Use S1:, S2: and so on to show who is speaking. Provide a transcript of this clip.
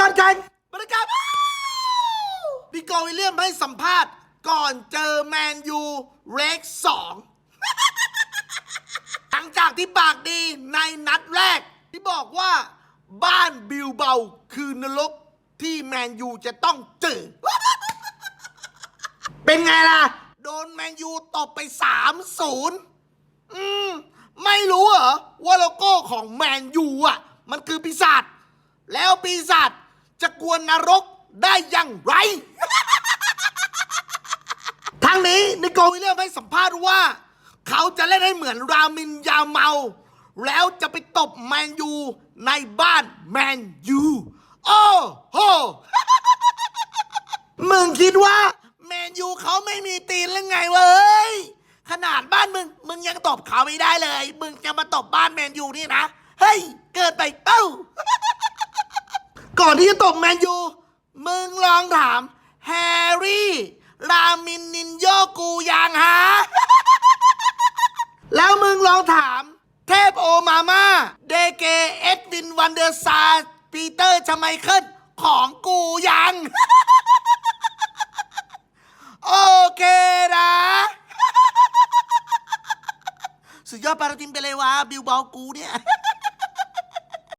S1: ก่อนกันบริการดิโกวิลเลียมให้สัมภาษณ์ ก่อนเจอแมนยูเรกสองหลังจากที่ปากดีในนัดแรก ที่บอกว่าบ้านบิลเบาคือนรกที่แมนยูจะต้องเจอ เป็นไงล่ะ โดนแมนยูตบไป3-0อืม ไม่รู้เหรอ ว่าโลโก้ของแมนยูอะ มันคือปีศาจแล้วปีศาจ จะกวนนรกได้อย่างไร ทั้งนี้นิโกวิลเลียมให้สัมภาษณ์ว่า เขาจะเล่นให้เหมือนรามินยาเมา แล้วจะไปตบแมนยูในบ้านแมนยูโอ้โห มึงคิดว่า แมนยูเขาไม่มีตีนหรือไงเว้ย ขนาดบ้านมึง มึงยังตบเขาไม่ได้เลย มึงจะมาตบบ้านแมนยูนี่นะ เฮ้ย เกิดไปเป้า ก่อนที่จะตบแมนยู มึงลองถาม แฮร์รี่ รามินนินโยกูยังฮะ แล้วมึงลองถาม เทพโอมาม่า เดเกเอ็ดวินวันเดอร์ซาปีเตอร์ชไมเคิลของกูยัง โอเคนะ สุดยอดปาราตินไปเลยวะบิวบอลกูเนี่ย